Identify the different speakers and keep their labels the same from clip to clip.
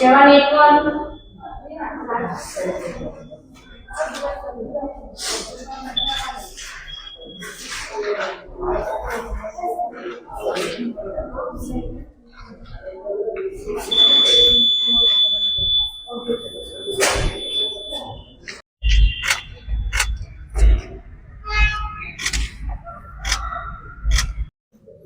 Speaker 1: Jangan ikut.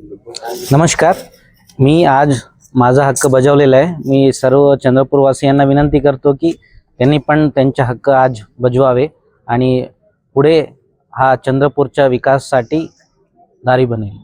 Speaker 2: नमस्कार. मी आज माझा हक्क बजावलेला आहे. मी सर्व चंद्रपूरवासियांना विनंती करतो की त्यांनी पण त्यांचे हक्क आज बजवावे आणि पुढे हा चंद्रपूरच्या विकासासाठी दारी बनेल.